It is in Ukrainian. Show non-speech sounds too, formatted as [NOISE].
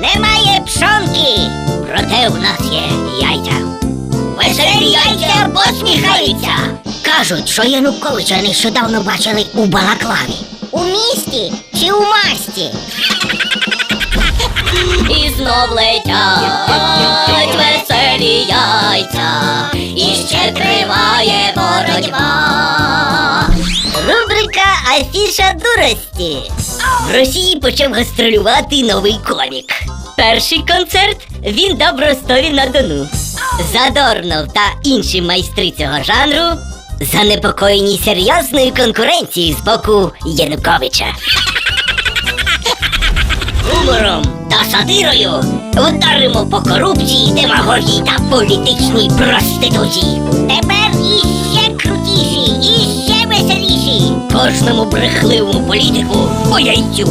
Немає пшонки, проте у нас є яйця. Веселі яйця посміхаються. Кажуть, що Януковича нещодавно бачили у Балаклаві. У місті чи у масті? [LAUGHS] І знов летять веселі яйця, і ще триває боротьба. Рубрика Афіша дурості. В Росії почав гастролювати новий комік. Перший концерт він дав в Ростові на Дону. Задорнов та інші майстри цього жанру занепокоєні серйозною конкуренцією з боку Януковича. Гумором та сатирою вдаримо по корупції, демагогії та політичній проституції. Тепер Кожному брехливому політику. По яйцю,